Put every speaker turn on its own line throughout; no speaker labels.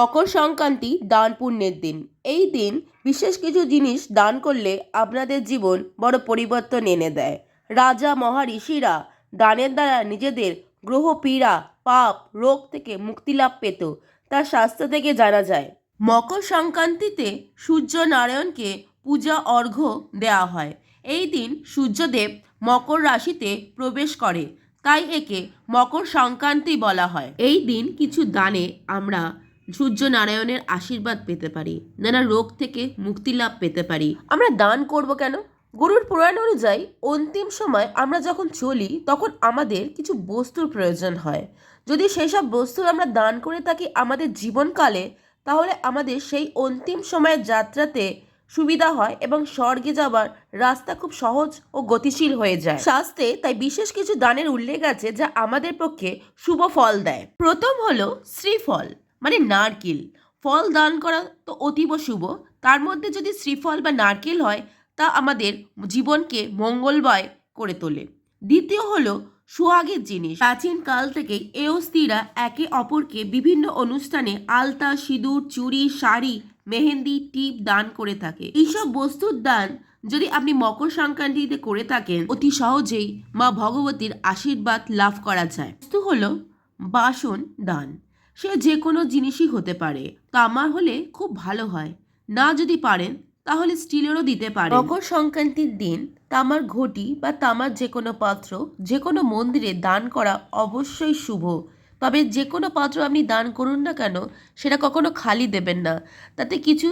মকর সংক্রান্তি দান পুণ্যের দিন। এই দিন বিশেষ কিছু জিনিস দান করলে আপনাদের জীবন বড় পরিবর্তন এনে দেয়। রাজা মহারিষিরা দানের দ্বারা নিজেদের গ্রহ, পীড়া, পাপ, রোগ থেকে মুক্তি লাভ পেত, তার শাস্ত্র থেকে জানা যায়। মকর সংক্রান্তিতে সূর্য নারায়ণকে পূজা অর্ঘ্য দেওয়া হয়। এই দিন সূর্যদেব মকর রাশিতে প্রবেশ করে, তাই একে মকর সংক্রান্তি বলা হয়। এই দিন কিছু দানে আমরা সূর্য নারায়ণের আশীর্বাদ পেতে পারি, নানা রোগ থেকে মুক্তি লাভ পেতে পারি। আমরা দান করব কেন? গরুর পুরাণ অনুযায়ী অন্তিম সময় আমরা যখন চলি, তখন আমাদের কিছু বস্তুর প্রয়োজন হয়। যদি সেই সব বস্তু আমরা দান করে থাকি আমাদের জীবনকালে, তাহলে আমাদের সেই অন্তিম সময়ের যাত্রাতে সুবিধা হয় এবং স্বর্গে যাবার রাস্তা খুব সহজ ও গতিশীল হয়ে যায়। শাস্ত্রে তাই বিশেষ কিছু দানের উল্লেখ আছে যা আমাদের পক্ষে শুভ ফল দেয়। প্রথম হলো শ্রীফল। মানে নারকেল। ফল দান করা তো অতীব শুভ। তার মধ্যে যদি শ্রীফল বা নারকেল হয়, তা আমাদের জীবনকে মঙ্গলময় করে তোলে। দ্বিতীয় হলো সোহাগের জিনিস। প্রাচীন কাল থেকে এওস্তিরা একে অপরকে বিভিন্ন অনুষ্ঠানে আলতা, সিঁদুর, চুড়ি, শাড়ি, মেহেন্দি, টিপ দান করে থাকে। এইসব বস্তুর দান যদি আপনি মকর সংক্রান্তিতে করে থাকেন, অতি সহজেই মা ভগবতীর আশীর্বাদ লাভ করা যায়। বস্তু হলো বাসন দান। সে যে কোনো জিনিসই হতে পারে। তামার হলে খুব ভালো হয়। না যদি পারেন তাহলে স্টিলেরও দিতে পারে মকর সংক্রান্তির দিন তামার ঘটি বা তামার যে কোনো পাত্র যে কোনো মন্দিরে দান করা অবশ্যই শুভ। তবে যে কোনো পাত্র আপনি দান করুন না কেন সেটা কখনো খালি দেবেন না। তাতে কিছু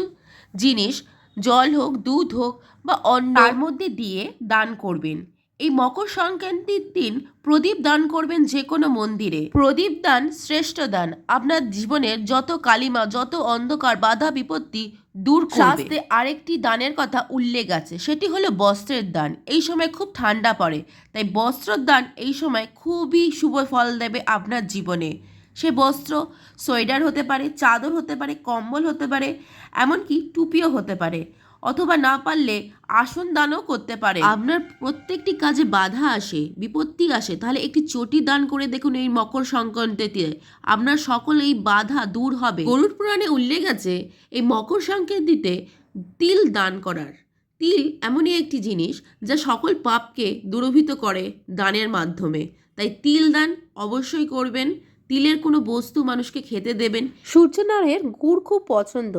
জিনিস জল হোক দুধ হোক বা অন্ন তার মধ্যে দিয়ে দান করবেন। এই মকর সংক্রান্তির দিন প্রদীপ দান করবেন যে কোনো মন্দিরে। প্রদীপ দান শ্রেষ্ঠ দান। আপনার জীবনের যত কালিমা, যত অন্ধকার বাধা বিপত্তি দূর শাস্তে আরেকটি দানের কথা উল্লেখ আছে। সেটি হলো বস্ত্রের দান। এই সময় খুব ঠান্ডা পড়ে। তাই বস্ত্রের দান এই সময় খুবই শুভ ফল দেবে আপনার জীবনে। সে বস্ত্র সোয়েটার হতে পারে, চাদর হতে পারে, কম্বল হতে পারে, এমনকি টুপিও হতে পারে। অথবা না পারলে আসন দানও করতে পারে আপনার প্রত্যেকটি কাজে বাধা আসে, বিপত্তি আসে। তাহলে একটি চটি দান করে দেখুন এই মকর সংক্রান্তিতে আপনার সকল এই বাধা দূর হবে। গরুর পুরাণে উল্লেখ আছে, এই মকর সংক্রান্তিতে তিল দান করার। তিল এমনই একটি জিনিস যা সকল পাপকে দূরভূত করে দানের মাধ্যমে। তাই তিল দান অবশ্যই করবেন। তিলের কোনো বস্তু মানুষকে খেতে দেবেন। সূর্যনারায়ণ গুড় খুব পছন্দ।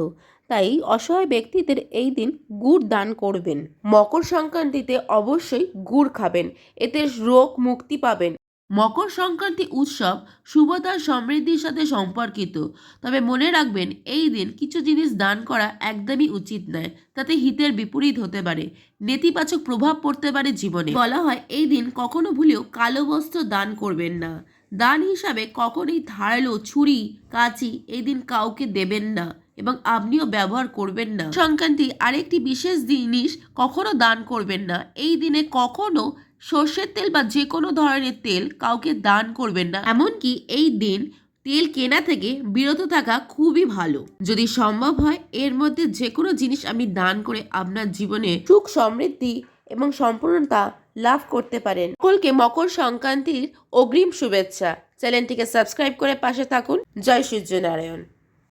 তাই অসহায় ব্যক্তিদের এই দিন গুড় দান করবেন। মকর সংক্রান্তিতে অবশ্যই গুড় খাবেন। এতে রোগ মুক্তি পাবেন। মকর সংক্রান্তি উৎসব শুভতার সমৃদ্ধির সাথে সম্পর্কিত। তবে মনে রাখবেন, এই দিন কিছু জিনিস দান করা একদমই উচিত নয়। তাতে হিতের বিপরীত হতে পারে। নেতিবাচক প্রভাব পড়তে পারে জীবনে। বলা হয়, এই দিন কখনো ভুলেও কালো বস্ত্র দান করবেন না। দান হিসাবে কখনোই ধারালো ছুরি, কাঁচি এই দিন কাউকে দেবেন না। এবং আপনিও ব্যবহার করবেন না। সংক্রান্তি আরেকটি বিশেষ জিনিস কখনো দান করবেন না। এই দিনে কখনো সর্ষের তেল বা যে কোনো ধরনের তেল কাউকে দান করবেন না। এমনকি এই দিন তেল কেনা থেকে বিরত থাকা খুবই ভালো। যদি সম্ভব হয়, এর মধ্যে যে কোনো জিনিস আপনি দান করে আপনার জীবনে সুখ, সমৃদ্ধি এবং সম্পূর্ণতা লাভ করতে পারেন। সকলকে মকর সংক্রান্তির অগ্রিম শুভেচ্ছা। চ্যানেলটিকে সাবস্ক্রাইব করে পাশে থাকুন। জয় সূর্য নারায়ণ